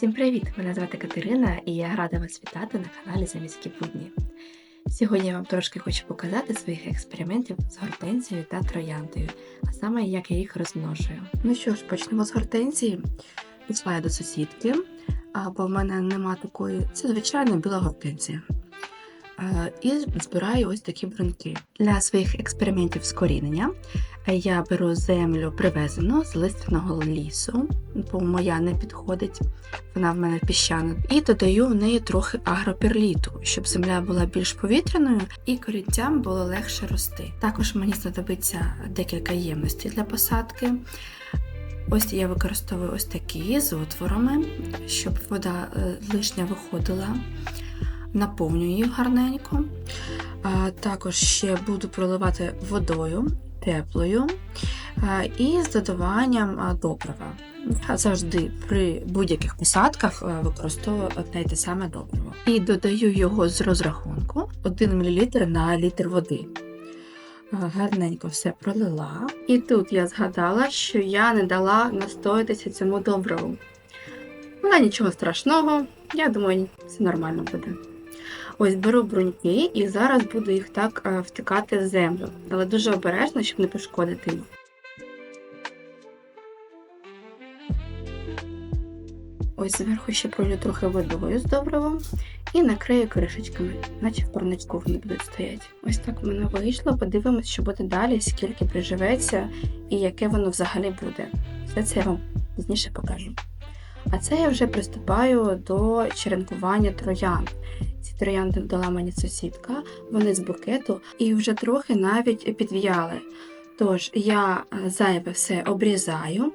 Всім привіт! Мене звати Катерина і я рада вас вітати на каналі Заміські будні. Сьогодні я вам трошки хочу показати своїх експериментів з гортензією та трояндою, а саме як я їх розмножую. Ну що ж, почнемо з гортензії. Пішла я до сусідки, бо в мене нема такої, це звичайна біла гортензія. Е, І збираю ось такі бруньки. Для своїх експериментів з корінення е, я беру землю привезену з лиственного лісу, бо моя не підходить, вона в мене піщана, і додаю в неї трохи агроперліту, щоб земля була більш повітряною і корінцям було легше рости. Також мені знадобиться декілька ємностей для посадки. Ось я використовую ось такі з отворами, щоб вода е, лишня виходила наповнюю їх гарненько. А, також ще буду проливати водою теплою а, і з додаванням добрива. Я завжди при будь-яких посадках використовую одне й те саме добриво. І додаю його з розрахунку 1 мл на літр води. Гарненько все пролила. І тут я згадала, що я не дала настоятися цьому добриву. Але нічого страшного, я думаю, все нормально буде. Ось беру бруньки і зараз буду їх так е, втикати в землю, але дуже обережно, щоб не пошкодити їх. Ось зверху ще пролю трохи водою з добривом і накрию кришечками, наче в парничку вони будуть стояти. Ось так в мене вийшло. Подивимось, що буде далі, скільки приживеться і яке воно взагалі буде. Все це я вам пізніше покажу. А це я вже приступаю до черенкування троянд. Троянди дала мені сусідка, вони з букету і вже трохи навіть підв'яли. Тож я е, зайве все обрізаю,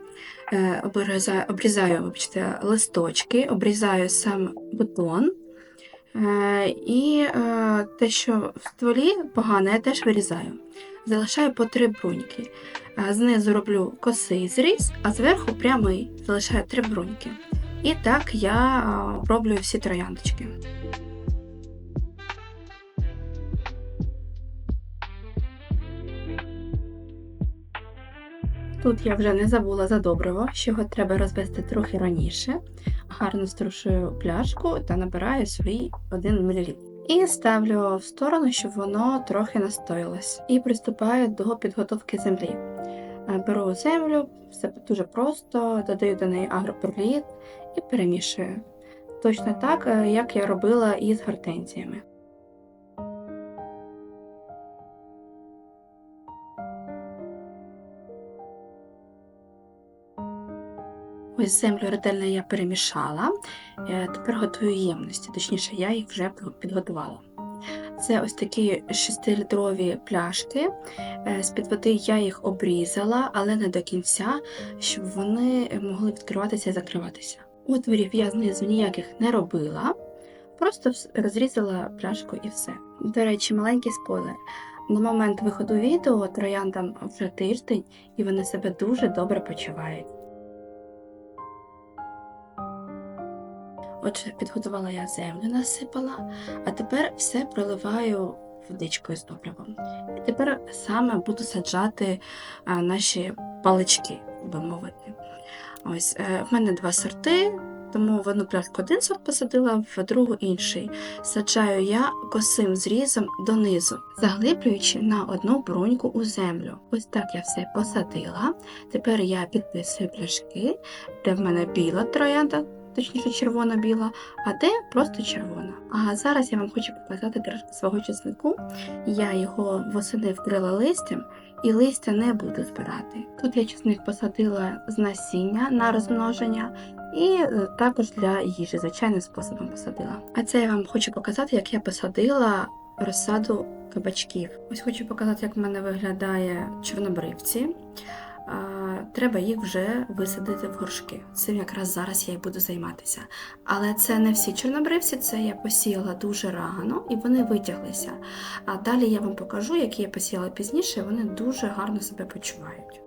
е, обрізаю, обрізаю вибачте, листочки, обрізаю сам бутон. Е, І те, що в стволі погано, я теж вирізаю. Залишаю по три бруньки. Знизу роблю косий зріз, а зверху прямий залишаю три бруньки. І так я роблю всі трояндочки. Тут я вже не забула за добриво, що його треба розвести трохи раніше. Гарно струшую пляшку та набираю свій 1 мл. І ставлю в сторону, щоб воно трохи настоялось. І приступаю до підготовки землі. Беру землю, все дуже просто, додаю до неї агроперліт і перемішую. Точно так, е, як я робила із гортензіями. Ось землю ретельно я перемішала, Е, тепер готую ємності, точніше, я їх вже підготувала. Це ось такі 6-літрові пляшки. Е, З-під води я їх обрізала, але не до кінця, щоб вони могли відкриватися і закриватися. Отворів я знизу ніяких не робила, просто розрізала пляшку і все. До речі, маленький спойлер. На момент виходу відео трояндам вже тиждень і вони себе дуже добре почувають. Отже, підготувала я землю, насипала, а тепер все проливаю водичкою з добривом. І тепер саме буду саджати наші палички, би мовити. Ось, е, В мене два сорти, тому в одну пляшку один сорт посадила, в другу інший. Саджаю я косим зрізом донизу, заглиблюючи на одну бруньку у землю. Ось так я все посадила. Тепер я підписую пляшки, де в мене біла троянда точніше червона-біла, а де просто червона. А зараз я вам хочу показати свого чеснику. Я його восени вкрила листям і листя не буду збирати. Тут я чесник посадила з насіння на розмноження. І е, також для їжі, звичайним способом посадила. А це я вам хочу показати, як я посадила розсаду кабачків. Ось хочу показати, як в мене виглядає чорнобривці треба їх вже висадити в горшки. Цим якраз зараз я і буду займатися. Але це не всі чорнобривці, це я посіяла дуже рано і вони витяглися. А далі я вам покажу, які я посіяла пізніше, вони дуже гарно себе почувають.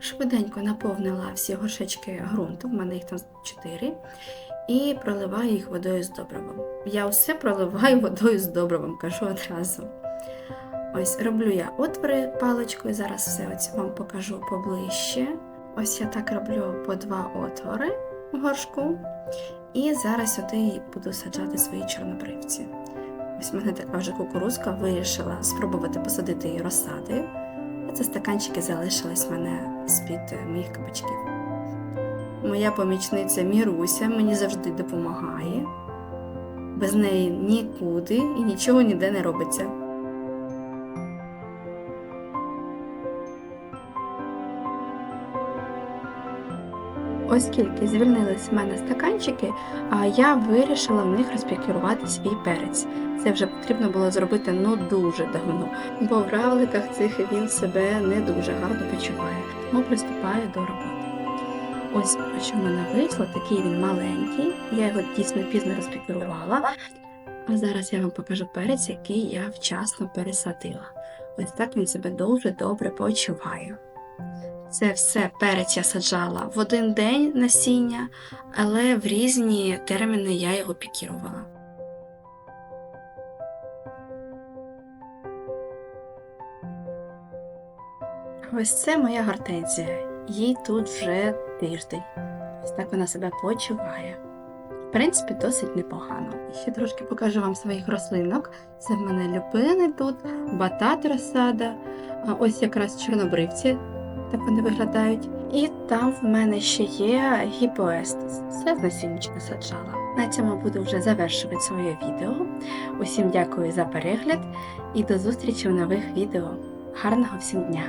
Швиденько наповнила всі горшечки ґрунту, в мене їх там 4, і проливаю їх водою з добривом. Я все проливаю водою з добривом, кажу одразу. Ось роблю я отвори паличкою, зараз все ось вам покажу поближче. Ось я так роблю по два отвори в горшку. І зараз сюди буду саджати свої чорнобривці. Ось в мене така вже кукурузка вирішила спробувати посадити її розсади. Це стаканчики залишились мене з-під е, моїх кабачків. Моя помічниця Міруся мені завжди допомагає. Без неї нікуди і нічого ніде не робиться. Оскільки звільнились в мене стаканчики, я вирішила в них розпікірувати свій перець. Це вже потрібно було зробити ну дуже давно, бо в равликах цих він себе не дуже гарно почуває. Тому приступаю до роботи. Ось що в мене вийшло, такий він маленький. Я його дійсно пізно розпікірувала. А зараз я вам покажу перець, який я вчасно пересадила. Ось так він себе дуже добре почуває. Це все перець я саджала в один день насіння, але в різні терміни я його пікірувала. Ось це моя гортензія. Їй тут вже тиждень. Ось так вона себе почуває. В принципі, досить непогано. Ще трошки покажу вам своїх рослинок. Це в мене люпини тут, батат розсада, ось якраз чорнобривці, так вони виглядають. І там в мене ще є гіпоестис. Все з насіннячка саджала. На цьому буду вже завершувати своє відео. Усім дякую за перегляд і до зустрічі в нових відео. Гарного всім дня!